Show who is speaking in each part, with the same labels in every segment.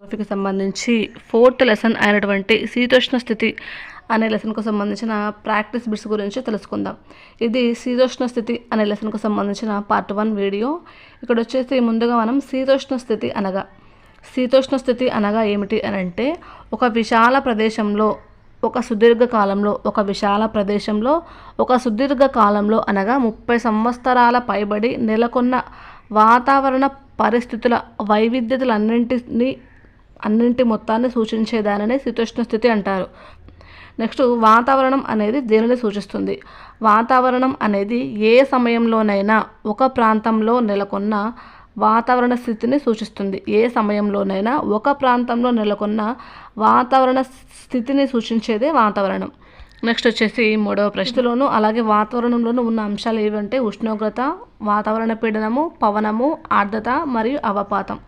Speaker 1: కి సంబంధించి fourth lesson అయినటువంటి శీతోష్ణ స్థితి అనే లెసన్కు సంబంధించిన ప్రాక్టీస్ బిట్స్ గురించి తెలుసుకుందాం. ఇది శీతోష్ణ స్థితి అనే లెసన్కు సంబంధించిన పార్ట్ వన్ వీడియో. ఇక్కడ వచ్చేసి ముందుగా మనం శీతోష్ణ స్థితి అనగా శీతోష్ణ స్థితి అనగా ఏమిటి అని అంటే ఒక విశాల ప్రదేశంలో ఒక సుదీర్ఘ కాలంలో ఒక విశాల ప్రదేశంలో ఒక సుదీర్ఘ కాలంలో అనగా ముప్పై సంవత్సరాల పైబడి నెలకొన్న వాతావరణ పరిస్థితుల వైవిధ్యతలన్నింటినీ అన్నింటి మొత్తాన్ని సూచించేదానినే శీతోష్ణ స్థితి అంటారు. నెక్స్ట్ వాతావరణం అనేది దేనిని సూచిస్తుంది? వాతావరణం అనేది ఏ సమయంలోనైనా ఒక ప్రాంతంలో నెలకొన్న వాతావరణ స్థితిని సూచిస్తుంది. ఏ సమయంలోనైనా ఒక ప్రాంతంలో నెలకొన్న వాతావరణ స్థితిని సూచించేదే వాతావరణం. నెక్స్ట్ వచ్చేసి మూడవ ప్రశ్నలోను అలాగే వాతావరణంలోనూ ఉన్న అంశాలు ఏవంటే ఉష్ణోగ్రత వాతావరణ పీడనము పవనము ఆర్ద్రత మరియు అవపాతం.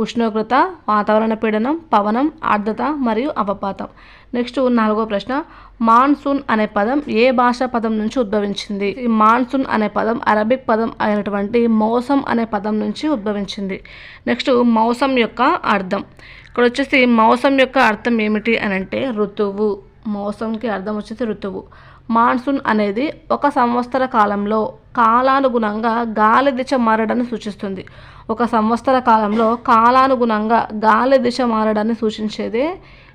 Speaker 1: ఉష్ణోగ్రత వాతావరణ పీడనం పవనం ఆర్ద్రత మరియు అవపాతం. నెక్స్ట్ నాలుగో ప్రశ్న మాన్సూన్ అనే పదం ఏ భాషా పదం నుంచి ఉద్భవించింది? ఈ మాన్సూన్ అనే పదం అరబిక్ పదం అయినటువంటి మౌసం అనే పదం నుంచి ఉద్భవించింది. నెక్స్ట్ మౌసం యొక్క అర్థం. ఇక్కడ వచ్చేసి మౌసం యొక్క అర్థం ఏమిటి అని అంటే ఋతువు. మౌసంకి అర్థం వచ్చేసి ఋతువు. మాన్సూన్ అనేది ఒక సంవత్సర కాలంలో కాలానుగుణంగా గాలి దిశ మారడాన్ని సూచిస్తుంది. ఒక సంవత్సర కాలంలో కాలానుగుణంగా గాలి దిశ మారడాన్ని సూచించేదే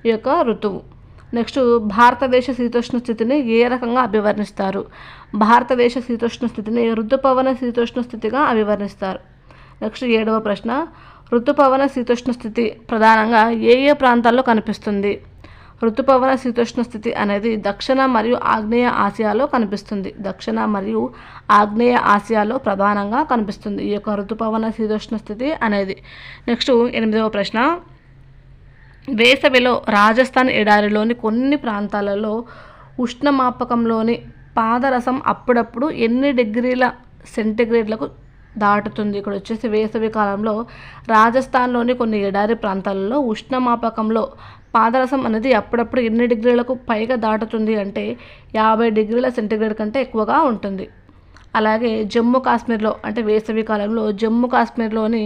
Speaker 1: ఈ యొక్క ఋతువు. నెక్స్ట్ భారతదేశ శీతోష్ణ స్థితిని ఏ రకంగా అభివర్ణిస్తారు? భారతదేశ శీతోష్ణ స్థితిని ఋతుపవన శీతోష్ణ స్థితిగా అభివర్ణిస్తారు. నెక్స్ట్ ఏడవ ప్రశ్న. ఋతుపవన శీతోష్ణ స్థితి ప్రధానంగా ఏ ఏ ప్రాంతాల్లో కనిపిస్తుంది? ఋతుపవన శీతోష్ణ స్థితి అనేది దక్షిణ మరియు ఆగ్నేయ ఆసియాలో కనిపిస్తుంది. దక్షిణ మరియు ఆగ్నేయ ఆసియాలో ప్రధానంగా కనిపిస్తుంది ఈ యొక్క ఋతుపవన శీతోష్ణ స్థితి అనేది. నెక్స్ట్ ఎనిమిదవ ప్రశ్న. వేసవిలో రాజస్థాన్ ఎడారిలోని కొన్ని ప్రాంతాలలో ఉష్ణమాపకంలోని పాదరసం అప్పుడప్పుడు ఎన్ని డిగ్రీల సెంటీగ్రేడ్లకు దాటుతుంది? ఇక్కడ వచ్చేసి వేసవి కాలంలో రాజస్థాన్లోని కొన్ని ఎడారి ప్రాంతాలలో ఉష్ణమాపకంలో పాదరసం అనేది అప్పుడప్పుడు ఎన్ని డిగ్రీలకు పైగా దాటుతుంది అంటే యాభై డిగ్రీల సెంటీగ్రేడ్ కంటే ఎక్కువగా ఉంటుంది. అలాగే జమ్మూ కాశ్మీర్లో అంటే వేసవి కాలంలో జమ్మూ కాశ్మీర్లోని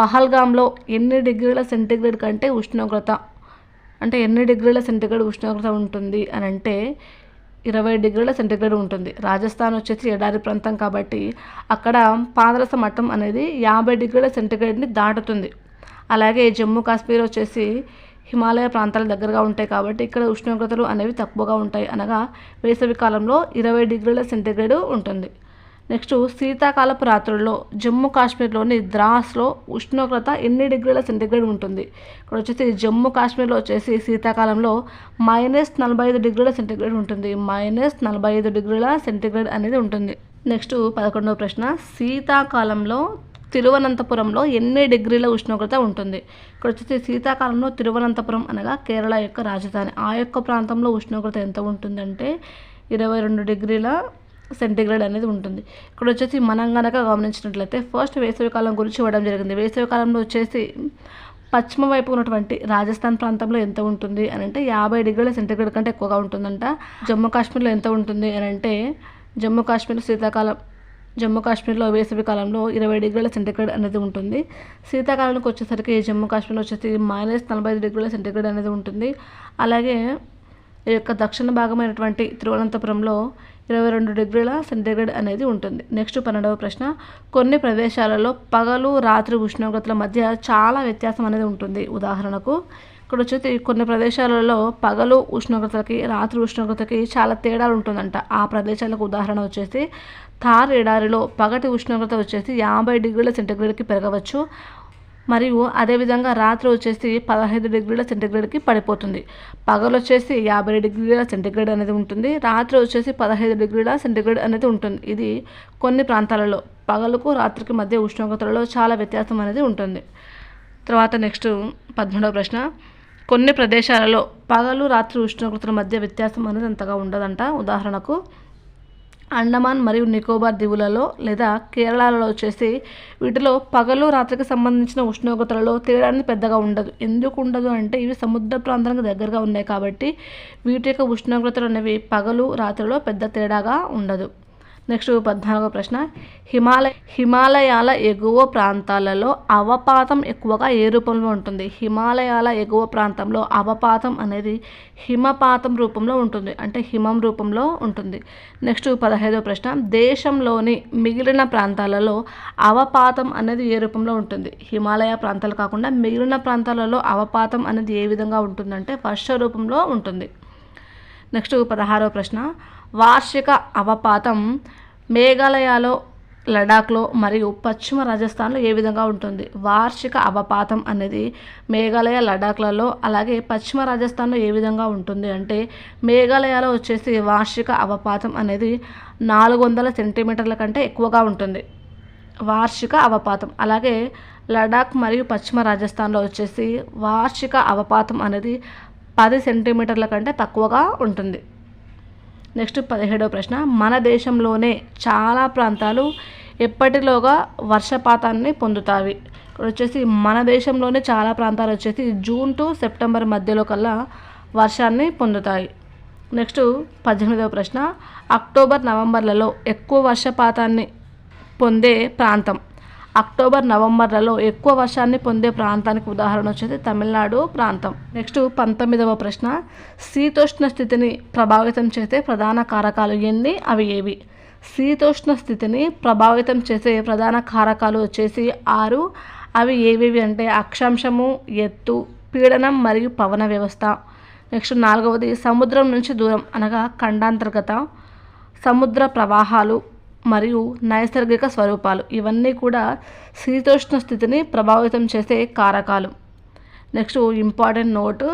Speaker 1: పహల్గామ్లో ఎన్ని డిగ్రీల సెంటీగ్రేడ్ కంటే ఉష్ణోగ్రత అంటే ఎన్ని డిగ్రీల సెంటీగ్రేడ్ ఉష్ణోగ్రత ఉంటుంది అని అంటే ఇరవై డిగ్రీల సెంటీగ్రేడ్ ఉంటుంది. రాజస్థాన్ వచ్చేసి ఎడారి ప్రాంతం కాబట్టి అక్కడ పాదరస మట్టం అనేది యాభై డిగ్రీల సెంటీగ్రేడ్ని దాటుతుంది. అలాగే జమ్మూ కాశ్మీర్ వచ్చేసి హిమాలయ ప్రాంతాల దగ్గరగా ఉంటాయి కాబట్టి ఇక్కడ ఉష్ణోగ్రతలు అనేవి తక్కువగా ఉంటాయి అనగా వేసవి కాలంలో ఇరవై డిగ్రీల సెంటీగ్రేడ్ ఉంటుంది. నెక్స్ట్ శీతాకాలపు రాత్రుల్లో జమ్మూ కాశ్మీర్లోని ద్రాస్లో ఉష్ణోగ్రత ఎన్ని డిగ్రీల సెంటీగ్రేడ్ ఉంటుంది? ఇక్కడ వచ్చేసి జమ్మూ కాశ్మీర్లో వచ్చేసి శీతాకాలంలో మైనస్ నలభై ఐదు డిగ్రీల సెంటీగ్రేడ్ ఉంటుంది. మైనస్ నలభై ఐదు డిగ్రీల సెంటీగ్రేడ్ అనేది ఉంటుంది. నెక్స్ట్ పదకొండవ ప్రశ్న శీతాకాలంలో తిరువనంతపురంలో ఎన్ని డిగ్రీల ఉష్ణోగ్రత ఉంటుంది? ఇక్కడ వచ్చేసి శీతాకాలంలో తిరువనంతపురం అనగా కేరళ యొక్క రాజధాని. ఆ యొక్క ప్రాంతంలో ఉష్ణోగ్రత ఎంత ఉంటుందంటే ఇరవై రెండు డిగ్రీల సెంటిగ్రేడ్ అనేది ఉంటుంది. ఇక్కడ వచ్చేసి మనం కనుక గమనించినట్లయితే ఫస్ట్ వేసవికాలం గురించి ఇవ్వడం జరిగింది. వేసవికాలంలో వచ్చేసి పశ్చిమ వైపు ఉన్నటువంటి రాజస్థాన్ ప్రాంతంలో ఎంత ఉంటుంది అని అంటే యాభై డిగ్రీల సెంటిగ్రేడ్ కంటే ఎక్కువగా ఉంటుందంట. జమ్మూ కాశ్మీర్లో ఎంత ఉంటుంది అని అంటే జమ్మూ కాశ్మీర్ శీతాకాలం జమ్మూ కాశ్మీర్లో వేసవి కాలంలో ఇరవై డిగ్రీల సెంటిగ్రేడ్ అనేది ఉంటుంది. శీతాకాలానికి వచ్చేసరికి జమ్మూ కాశ్మీర్లో వచ్చేసి మైనస్ నలభై ఐదు డిగ్రీల సెంటిగ్రేడ్ అనేది ఉంటుంది. అలాగే ఈ యొక్క దక్షిణ భాగమైనటువంటి తిరువనంతపురంలో ఇరవై రెండు డిగ్రీల సెంటిగ్రేడ్ అనేది ఉంటుంది. నెక్స్ట్ పన్నెండవ ప్రశ్న కొన్ని ప్రదేశాలలో పగలు రాత్రి ఉష్ణోగ్రతల మధ్య చాలా వ్యత్యాసం అనేది ఉంటుంది. ఉదాహరణకు ఇక్కడ వచ్చేసి కొన్ని ప్రదేశాలలో పగలు ఉష్ణోగ్రతకి రాత్రి ఉష్ణోగ్రతకి చాలా తేడాలు ఉంటుందంట. ఆ ప్రదేశాలకు ఉదాహరణ వచ్చేసి థార్ ఎడారిలో పగటి ఉష్ణోగ్రత వచ్చేసి యాభై డిగ్రీల సెంటీగ్రేడ్కి పెరగవచ్చు. మరియు అదేవిధంగా రాత్రి వచ్చేసి పదహైదు డిగ్రీల సెంటీగ్రేడ్కి పడిపోతుంది. పగలు వచ్చేసి యాభై డిగ్రీల సెంటీగ్రేడ్ అనేది ఉంటుంది. రాత్రి వచ్చేసి పదహైదు డిగ్రీల సెంటీగ్రేడ్ అనేది ఉంటుంది. ఇది కొన్ని ప్రాంతాలలో పగలకు రాత్రికి మధ్య ఉష్ణోగ్రతలలో చాలా వ్యత్యాసం అనేది ఉంటుంది. తర్వాత నెక్స్ట్ పద్మూడవ ప్రశ్న. కొన్ని ప్రదేశాలలో పగలు రాత్రి ఉష్ణోగ్రతల మధ్య వ్యత్యాసం అనేది అంతగా ఉండదంట. ఉదాహరణకు అండమాన్ మరియు నికోబార్ దీవులలో లేదా కేరళలో వచ్చేసి వీటిలో పగలు రాత్రికి సంబంధించిన ఉష్ణోగ్రతలలో తేడాన్ని పెద్దగా ఉండదు. ఎందుకు ఉండదు అంటే ఇవి సముద్ర ప్రాంతానికి దగ్గరగా ఉన్నాయి కాబట్టి వీటి యొక్క ఉష్ణోగ్రతలు అనేవి పగలు రాత్రిలో పెద్ద తేడాగా ఉండదు. నెక్స్ట్ పద్నాలుగో ప్రశ్న. హిమాలయ హిమాలయాల ఎగువ ప్రాంతాలలో అవపాతం ఎక్కువగా ఏ రూపంలో ఉంటుంది? హిమాలయాల ఎగువ ప్రాంతంలో అవపాతం అనేది హిమపాతం రూపంలో ఉంటుంది. అంటే హిమం రూపంలో ఉంటుంది. నెక్స్ట్ పదహైదో ప్రశ్న. దేశంలోని మిగిలిన ప్రాంతాలలో అవపాతం అనేది ఏ రూపంలో ఉంటుంది? హిమాలయ ప్రాంతాలు కాకుండా మిగిలిన ప్రాంతాలలో అవపాతం అనేది ఏ విధంగా ఉంటుందంటే వర్ష రూపంలో ఉంటుంది. నెక్స్ట్ పదహారవ ప్రశ్న. వార్షిక అవపాతం మేఘాలయలో లడాఖ్లో మరియు పశ్చిమ రాజస్థాన్లో ఏ విధంగా ఉంటుంది? వార్షిక అవపాతం అనేది మేఘాలయ లడాఖ్లలో అలాగే పశ్చిమ రాజస్థాన్లో ఏ విధంగా ఉంటుంది అంటే మేఘాలయలో వచ్చేసి వార్షిక అవపాతం అనేది నాలుగు వందల సెంటీమీటర్ల కంటే ఎక్కువగా ఉంటుంది. వార్షిక అవపాతం అలాగే లడాక్ మరియు పశ్చిమ రాజస్థాన్లో వచ్చేసి వార్షిక అవపాతం అనేది పది సెంటీమీటర్ల కంటే తక్కువగా ఉంటుంది. నెక్స్ట్ పదిహేడవ ప్రశ్న. మన దేశంలోనే చాలా ప్రాంతాలు ఎప్పటిలోగా వర్షపాతాన్ని పొందుతాయి. ఇక్కడ వచ్చేసి మన దేశంలోనే చాలా ప్రాంతాలు వచ్చేసి జూన్ టు సెప్టెంబర్ మధ్యలో కల్లా వర్షాన్ని పొందుతాయి. నెక్స్ట్ పద్దెనిమిదవ ప్రశ్న. అక్టోబర్ నవంబర్లలో ఎక్కువ వర్షపాతాన్ని పొందే ప్రాంతం. అక్టోబర్ నవంబర్లలో ఎక్కువ వర్షాన్ని పొందే ప్రాంతానికి ఉదాహరణ వచ్చేసి తమిళనాడు ప్రాంతం. నెక్స్ట్ పంతొమ్మిదవ ప్రశ్న. శీతోష్ణ స్థితిని ప్రభావితం చేసే ప్రధాన కారకాలు ఎన్ని? అవి ఏవి? శీతోష్ణ స్థితిని ప్రభావితం చేసే ప్రధాన కారకాలు వచ్చేసి ఆరు. అవి ఏవేవి అంటే అక్షాంశము ఎత్తు పీడనం మరియు పవన వ్యవస్థ. నెక్స్ట్ నాలుగవది సముద్రం నుంచి దూరం అనగా ఖండాంతర్గత. సముద్ర ప్రవాహాలు మరియు నైసర్గిక స్వరూపాలు. ఇవన్నీ కూడా శీతోష్ణ స్థితిని ప్రభావితం చేసే కారకాలు. నెక్స్ట్ ఇంపార్టెంట్ నోట్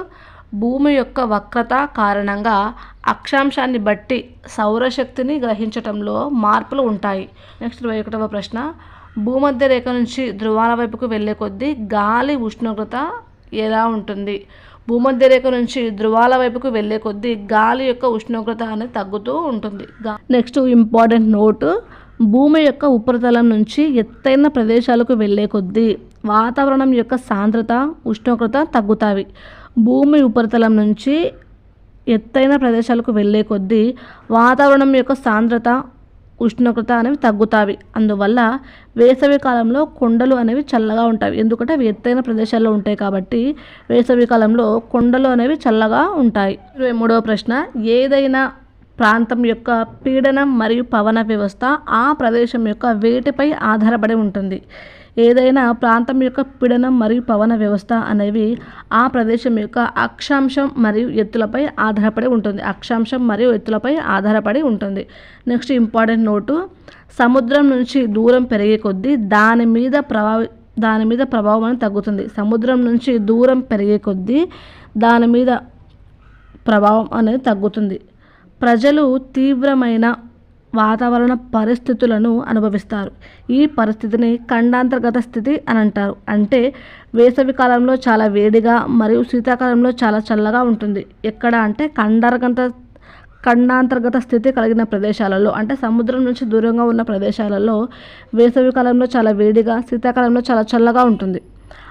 Speaker 1: భూమి యొక్క వక్రత కారణంగా అక్షాంశాన్ని బట్టి సౌరశక్తిని గ్రహించటంలో మార్పులు ఉంటాయి. నెక్స్ట్ ఇరవై ఒకటవ ప్రశ్న భూమధ్య రేఖ నుంచి ధృవాల వైపుకు వెళ్ళే కొద్దీ గాలి ఉష్ణోగ్రత ఎలా ఉంటుంది? భూమధ్య రేఖ నుంచి ధృవాల వైపుకు వెళ్ళే కొద్దీ గాలి యొక్క ఉష్ణోగ్రత అనేది తగ్గుతూ ఉంటుంది. Next important note. భూమి యొక్క ఉపరితలం నుంచి ఎత్తైన ప్రదేశాలకు వెళ్ళే కొద్దీ వాతావరణం యొక్క సాంద్రత ఉష్ణోగ్రత తగ్గుతాయి. భూమి ఉపరితలం నుంచి ఎత్తైన ప్రదేశాలకు వెళ్ళే కొద్దీ వాతావరణం యొక్క సాంద్రత ఉష్ణోగ్రత అనేవి తగ్గుతాయి అందువల్ల వేసవి కాలంలో కొండలు అనేవి చల్లగా ఉంటాయి. ఎందుకంటే అవి ఎత్తైన ప్రదేశాల్లో ఉంటాయి కాబట్టి వేసవి కాలంలో కొండలు అనేవి చల్లగా ఉంటాయి. ఇరవై మూడవ ప్రశ్న ఏదైనా ప్రాంతం యొక్క పీడనం మరియు పవన వ్యవస్థ ఆ ప్రదేశం యొక్క వేటిపై ఆధారపడి ఉంటుంది? ఏదైనా ప్రాంతం యొక్క పీడనం మరియు పవన వ్యవస్థ అనేవి ఆ ప్రదేశం యొక్క అక్షాంశం మరియు ఎత్తులపై ఆధారపడి ఉంటుంది. అక్షాంశం మరియు ఎత్తులపై ఆధారపడి ఉంటుంది. Next important note. సముద్రం నుంచి దూరం పెరిగే కొద్దీ దాని మీద ప్రభావి దాని మీద ప్రభావం అనేది తగ్గుతుంది. సముద్రం నుంచి దూరం పెరిగే కొద్దీ దాని మీద ప్రభావం అనేది తగ్గుతుంది. ప్రజలు తీవ్రమైన వాతావరణ పరిస్థితులను అనుభవిస్తారు. ఈ పరిస్థితిని ఖండాంతర్గత స్థితి అని అంటారు. అంటే వేసవి కాలంలో చాలా వేడిగా మరియు శీతాకాలంలో చాలా చల్లగా ఉంటుంది. ఎక్కడ అంటే ఖండాంతర్గత ఖండాంతర్గత స్థితి కలిగిన ప్రదేశాలలో అంటే సముద్రం నుంచి దూరంగా ఉన్న ప్రదేశాలలో వేసవి కాలంలో చాలా వేడిగా శీతాకాలంలో చాలా చల్లగా ఉంటుంది.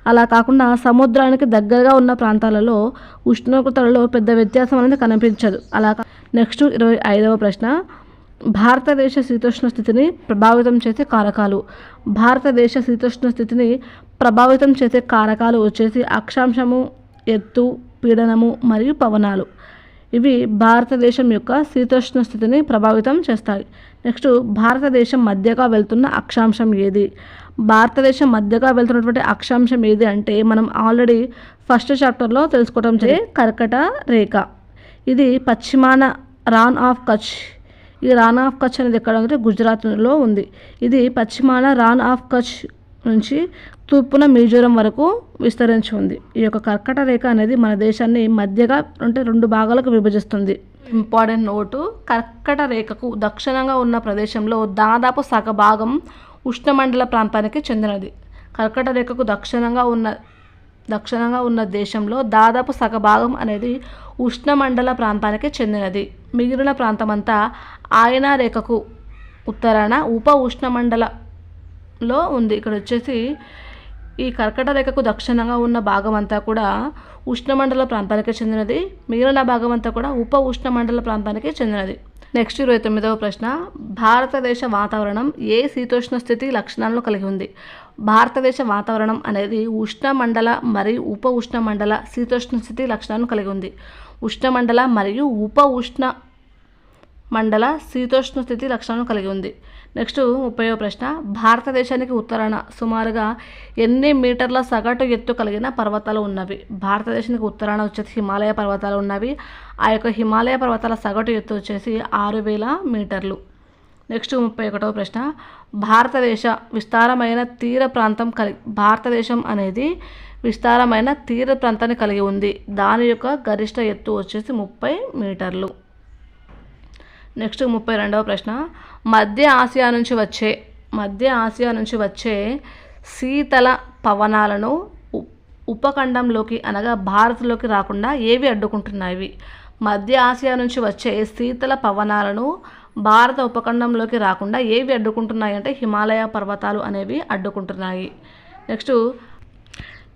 Speaker 1: అలా కాకుండా సముద్రానికి దగ్గరగా ఉన్న ప్రాంతాలలో ఉష్ణోగ్రతలలో పెద్ద వ్యత్యాసం అనేది కనిపించదు. అలా నెక్స్ట్ ఇరవై ఐదవ ప్రశ్న. భారతదేశ శీతోష్ణ స్థితిని ప్రభావితం చేసే కారకాలు. భారతదేశ శీతోష్ణ స్థితిని ప్రభావితం చేసే కారకాలు వచ్చేసి అక్షాంశము ఎత్తు పీడనము మరియు పవనాలు. ఇవి భారతదేశం యొక్క శీతోష్ణ స్థితిని ప్రభావితం చేస్తాయి. నెక్స్ట్ భారతదేశం మధ్యగా వెళ్తున్న అక్షాంశం ఏది? భారతదేశం మధ్యగా వెళ్తున్నటువంటి అక్షాంశం ఏది అంటే మనం ఆల్రెడీ ఫస్ట్ చాప్టర్లో తెలుసుకోవటం జరిగే కర్కట రేఖ. ఇది పశ్చిమాన రాన్ ఆఫ్ కచ్. ఈ రాన్ ఆఫ్ కచ్ అనేది ఎక్కడ అంటే గుజరాత్లో ఉంది. ఇది పశ్చిమాన రాన్ ఆఫ్ కచ్ నుంచి తూర్పున మిజోరం వరకు విస్తరించి ఉంది. ఈ యొక్క కర్కట రేఖ అనేది మన దేశాన్ని మధ్యగా అంటే రెండు భాగాలకు విభజిస్తుంది. ఇంపార్టెంట్ నోటు కర్కట రేఖకు దక్షిణంగా ఉన్న ప్రదేశంలో దాదాపు సగభాగం ఉష్ణమండల ప్రాంతానికి చెందినది. కర్కట రేఖకు దక్షిణంగా ఉన్న దక్షిణంగా ఉన్న దేశంలో దాదాపు సగభాగం అనేది ఉష్ణమండల ప్రాంతానికి చెందినది. మిగిలిన ప్రాంతమంతా ఆయన రేఖకు ఉత్తరాన ఉప ఉష్ణమండలలో ఉంది. ఇక్కడ వచ్చేసి ఈ కర్కట రేఖకు దక్షిణంగా ఉన్న భాగం అంతా కూడా ఉష్ణమండల ప్రాంతానికి చెందినది. మిగిలిన భాగం అంతా కూడా ఉప ఉష్ణమండల ప్రాంతానికి చెందినది. నెక్స్ట్ ఇరవై తొమ్మిదవ ప్రశ్న భారతదేశ వాతావరణం ఏ శీతోష్ణ స్థితి లక్షణాలను కలిగి ఉంది? భారతదేశ వాతావరణం అనేది ఉష్ణమండల మరియు ఉప ఉష్ణమండల శీతోష్ణ స్థితి లక్షణాలను కలిగి ఉంది. ఉష్ణమండల మరియు ఉప ఉష్ణ మండల శీతోష్ణ స్థితి లక్షణాలను కలిగి ఉంది. నెక్స్ట్ ముప్పై ప్రశ్న భారతదేశానికి ఉత్తరాన సుమారుగా ఎన్ని మీటర్ల సగటు ఎత్తు కలిగిన పర్వతాలు ఉన్నవి? భారతదేశానికి ఉత్తరాన వచ్చేసి హిమాలయ పర్వతాలు ఉన్నవి. ఆ యొక్క హిమాలయ పర్వతాల సగటు ఎత్తు వచ్చేసి ఆరు వేల మీటర్లు. నెక్స్ట్ ముప్పై ఒకటవ ప్రశ్న. భారతదేశ విస్తారమైన తీర ప్రాంతం కలిగి భారతదేశం అనేది విస్తారమైన తీర ప్రాంతాన్ని కలిగి ఉంది. దాని యొక్క గరిష్ట ఎత్తు వచ్చేసి ముప్పై మీటర్లు. నెక్స్ట్ ముప్పై రెండవ ప్రశ్న. మధ్య ఆసియా నుంచి వచ్చే మధ్య ఆసియా నుంచి వచ్చే శీతల పవనాలను ఉపఖండంలోకి అనగా భారత్లోకి రాకుండా ఏవి అడ్డుకుంటున్నాయి? మధ్య ఆసియా నుంచి వచ్చే శీతల పవనాలను భారత ఉపఖండంలోకి రాకుండా ఏవి అడ్డుకుంటున్నాయి అంటే హిమాలయ పర్వతాలు అనేవి అడ్డుకుంటున్నాయి. నెక్స్ట్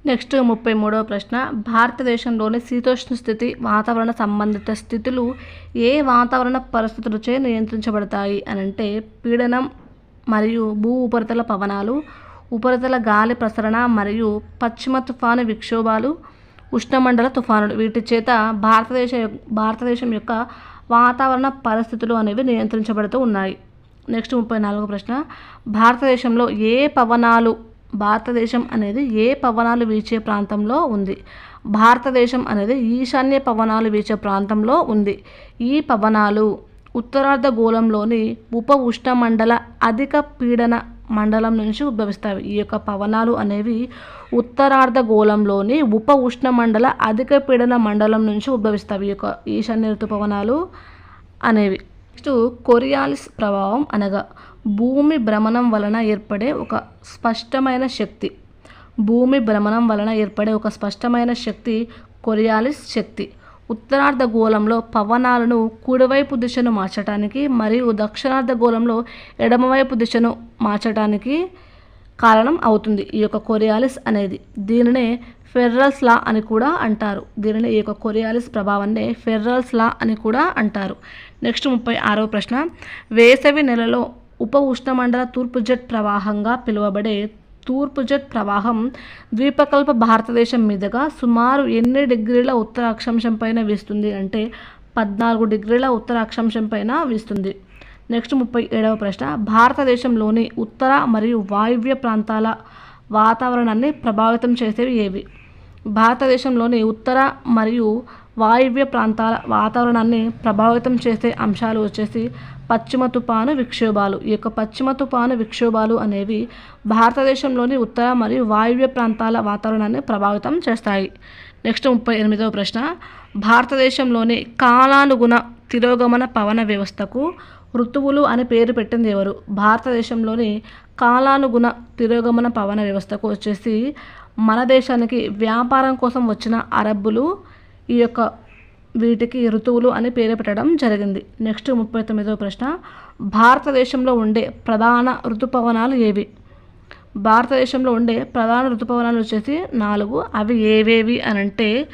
Speaker 1: నెక్స్ట్ ముప్పై మూడవ ప్రశ్న. భారతదేశంలోని శీతోష్ణ స్థితి వాతావరణ సంబంధిత స్థితులు ఏ వాతావరణ పరిస్థితులచే నియంత్రించబడతాయి అని అంటే పీడనం మరియు భూ ఉపరితల పవనాలు ఉపరితల గాలి ప్రసరణ మరియు పశ్చిమ తుఫాను విక్షోభాలు ఉష్ణమండల తుఫానులు వీటి చేత భారతదేశ భారతదేశం యొక్క వాతావరణ పరిస్థితులు అనేవి నియంత్రించబడుతూ ఉన్నాయి. నెక్స్ట్ ముప్పై నాలుగో ప్రశ్న. భారతదేశంలో ఏ పవనాలు భారతదేశం అనేది ఏ పవనాలు వీచే ప్రాంతంలో ఉంది? భారతదేశం అనేది ఈశాన్య పవనాలు వీచే ప్రాంతంలో ఉంది. ఈ పవనాలు ఉత్తరార్ధ గోళంలోని ఉప ఉష్ణమండల అధిక పీడన మండలం నుంచి ఉద్భవిస్తాయి. ఈ యొక్క పవనాలు అనేవి ఉత్తరార్ధగోళంలోని ఉప ఉష్ణ మండల అధిక పీడన మండలం నుంచి ఉద్భవిస్తాయి. ఈ యొక్క ఈశాన్య ఋతుపవనాలు అనేవి. నెక్స్ట్ కొరియాలిస్ ప్రభావం అనగా భూమి భ్రమణం వలన ఏర్పడే ఒక స్పష్టమైన శక్తి. భూమి భ్రమణం వలన ఏర్పడే ఒక స్పష్టమైన శక్తి కొరియాలిస్ శక్తి. ఉత్తరార్ధగోళంలో పవనాలను కుడివైపు దిశను మార్చడానికి మరియు దక్షిణార్ధగోళంలో ఎడమవైపు దిశను మార్చడానికి కారణం అవుతుంది. ఈ యొక్క కొరియాలిస్ అనేది దీనినే ఫెర్రల్స్ లా అని కూడా అంటారు. దీనిని ఈ యొక్క కొరియాలిస్ ప్రభావాన్ని ఫెర్రల్స్ లా అని కూడా అంటారు. నెక్స్ట్ ముప్పై ఆరవ ప్రశ్న వేసవి నెలలో ఉప ఉష్ణమండల తూర్పు జెట్ ప్రవాహంగా పిలువబడే తూర్పు జెట్ ప్రవాహం ద్వీపకల్ప భారతదేశం మీదుగా సుమారు ఎన్ని డిగ్రీల ఉత్తర అక్షాంశం పైన వీస్తుంది అంటే పద్నాలుగు డిగ్రీల ఉత్తర అక్షాంశం పైన వీస్తుంది. నెక్స్ట్ ముప్పై ఏడవ ప్రశ్న. భారతదేశంలోని ఉత్తర మరియు వాయువ్య ప్రాంతాల వాతావరణాన్ని ప్రభావితం చేసేవి ఏవి? భారతదేశంలోని ఉత్తర మరియు వాయువ్య ప్రాంతాల వాతావరణాన్ని ప్రభావితం చేసే అంశాలు వచ్చేసి పశ్చిమ తుపాను విక్షోభాలు. ఈ యొక్క పశ్చిమ తుపాను విక్షోభాలు అనేవి భారతదేశంలోని ఉత్తర మరియు వాయువ్య ప్రాంతాల వాతావరణాన్ని ప్రభావితం చేస్తాయి. నెక్స్ట్ ముప్పై ఎనిమిదవ ప్రశ్న. భారతదేశంలోని కాలానుగుణ తిరోగమన పవన వ్యవస్థకు ఋతువులు అనే పేరు పెట్టింది ఎవరు? భారతదేశంలోని కాలానుగుణ తిరోగమన పవన వ్యవస్థకు వచ్చేసి మన దేశానికి వ్యాపారం కోసం వచ్చిన అరబ్బులు ఈ యొక్క వీటికి ఋతువులు అని పేరు పెట్టడం జరిగింది. నెక్స్ట్ ముప్పై తొమ్మిదవ ప్రశ్న. భారతదేశంలో ఉండే ప్రధాన ఋతుపవనాలు ఏవి? భారతదేశంలో ఉండే ప్రధాన ఋతుపవనాలు వచ్చేసి నాలుగు. అవి ఏవేవి అని అంటే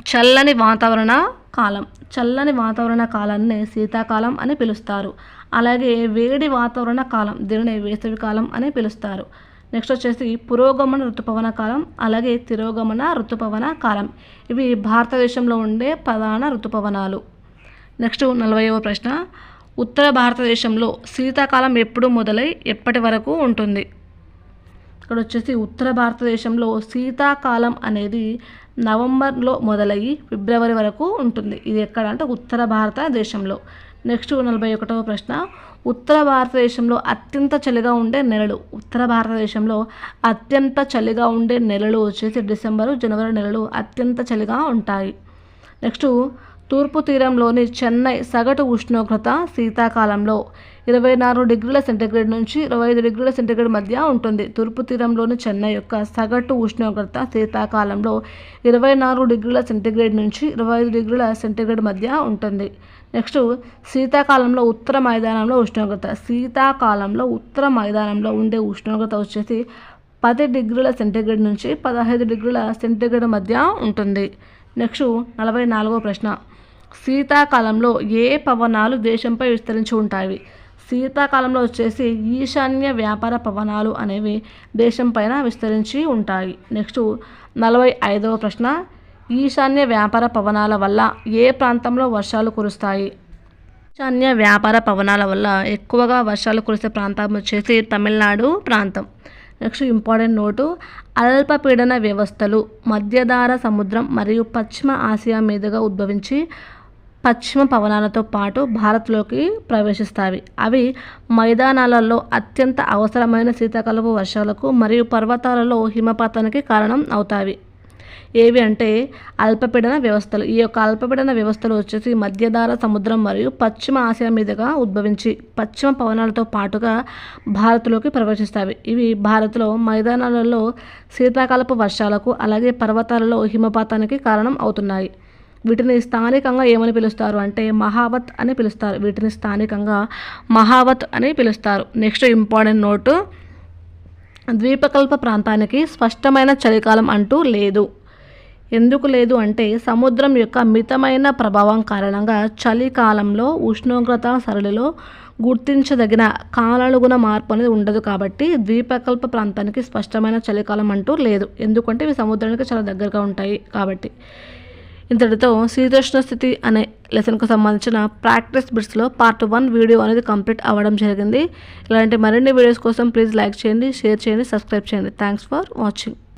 Speaker 1: చల్లని వాతావరణ కాలం. చల్లని వాతావరణ కాలాన్ని శీతాకాలం అని పిలుస్తారు. అలాగే వేడి వాతావరణ కాలం దీనిని వేసవి కాలం అని పిలుస్తారు. నెక్స్ట్ వచ్చేసి పురోగమన ఋతుపవన కాలం అలాగే తిరోగమన ఋతుపవన కాలం. ఇవి భారతదేశంలో ఉండే ప్రధాన ఋతుపవనాలు. నెక్స్ట్ నలభైవ ప్రశ్న. ఉత్తర భారతదేశంలో శీతాకాలం ఎప్పుడు మొదలై ఎప్పటి వరకు ఉంటుంది? ఇక్కడ వచ్చేసి ఉత్తర భారతదేశంలో శీతాకాలం అనేది నవంబర్లో మొదలయ్యి ఫిబ్రవరి వరకు ఉంటుంది. ఇది ఎక్కడ? అంటే ఉత్తర భారతదేశంలో. నెక్స్ట్ నలభై ఒకటవ ప్రశ్న. ఉత్తర భారతదేశంలో అత్యంత చలిగా ఉండే నెలలు. ఉత్తర భారతదేశంలో అత్యంత చలిగా ఉండే నెలలు వచ్చేసి డిసెంబరు జనవరి నెలలు అత్యంత చలిగా ఉంటాయి. నెక్స్ట్ తూర్పు తీరంలోని చెన్నై సగటు ఉష్ణోగ్రత శీతాకాలంలో ఇరవై నాలుగు డిగ్రీల సెంటీగ్రేడ్ నుంచి ఇరవై ఐదు డిగ్రీల సెంటీగ్రేడ్ మధ్య ఉంటుంది. తూర్పు తీరంలోని చెన్నై యొక్క సగటు ఉష్ణోగ్రత శీతాకాలంలో ఇరవై నాలుగు డిగ్రీల సెంటీగ్రేడ్ నుంచి ఇరవై ఐదు డిగ్రీల సెంటీగ్రేడ్ మధ్య ఉంటుంది. నెక్స్ట్ శీతాకాలంలో ఉత్తర మైదానంలో ఉష్ణోగ్రత. శీతాకాలంలో ఉత్తర మైదానంలో ఉండే ఉష్ణోగ్రత వచ్చేసి పది డిగ్రీల సెంటీగ్రేడ్ నుంచి పదహైదు డిగ్రీల సెంటీగ్రేడ్ మధ్య ఉంటుంది. నెక్స్ట్ నలభై నాలుగో ప్రశ్న. శీతాకాలంలో ఏ పవనాలు దేశంపై విస్తరించి ఉంటాయి? శీతాకాలంలో వచ్చేసి ఈశాన్య వ్యాపార పవనాలు అనేవి దేశం పైన విస్తరించి ఉంటాయి. నెక్స్ట్ నలభై ఐదవ ప్రశ్న ఈశాన్య వ్యాపార పవనాల వల్ల ఏ ప్రాంతంలో వర్షాలు కురుస్తాయి? ఈశాన్య వ్యాపార పవనాల వల్ల ఎక్కువగా వర్షాలు కురిసే ప్రాంతం వచ్చేసి తమిళనాడు ప్రాంతం. నెక్స్ట్ ఇంపార్టెంట్ నోటు అల్పపీడన వ్యవస్థలు మధ్యధార సముద్రం మరియు పశ్చిమ ఆసియా మీదుగా ఉద్భవించి పశ్చిమ పవనాలతో పాటు భారత్లోకి ప్రవేశిస్తాయి. అవి మైదానాలలో అత్యంత అవసరమైన శీతాకాలపు వర్షాలకు మరియు పర్వతాలలో హిమపాతానికి కారణం అవుతాయి. ఏవి అంటే అల్పపీడన వ్యవస్థలు. ఈ యొక్క అల్పపీడన వ్యవస్థలు వచ్చేసి మధ్యధార సముద్రం మరియు పశ్చిమ ఆసియా మీదుగా ఉద్భవించి పశ్చిమ పవనాలతో పాటుగా భారత్లోకి ప్రవేశిస్తాయి. ఇవి భారత్లో మైదానాలలో శీతాకాలపు వర్షాలకు అలాగే పర్వతాలలో హిమపాతానికి కారణం అవుతున్నాయి. వీటిని స్థానికంగా ఏమని పిలుస్తారు అంటే మహావత్ అని పిలుస్తారు. వీటిని స్థానికంగా మహావత్ అని పిలుస్తారు. Next important note. ద్వీపకల్ప ప్రాంతానికి స్పష్టమైన చలికాలం అంటూ లేదు. ఎందుకు లేదు అంటే సముద్రం యొక్క మితమైన ప్రభావం కారణంగా చలికాలంలో ఉష్ణోగ్రత సరళిలో గుర్తించదగిన కాలానుగుణ మార్పు అనేది ఉండదు కాబట్టి ద్వీపకల్ప ప్రాంతానికి స్పష్టమైన చలికాలం అంటూ లేదు. ఎందుకంటే ఇవి సముద్రానికి చాలా దగ్గరగా ఉంటాయి కాబట్టి. ఇంతటితో శీతోష్ణ స్థితి అనే లెసన్కు సంబంధించిన ప్రాక్టీస్ బిట్స్లో పార్ట్ వన్ వీడియో అనేది కంప్లీట్ అవ్వడం జరిగింది. ఇలాంటి మరిన్ని వీడియోస్ కోసం ప్లీజ్ లైక్ చేయండి షేర్ చేయండి సబ్స్క్రైబ్ చేయండి. Thanks for watching.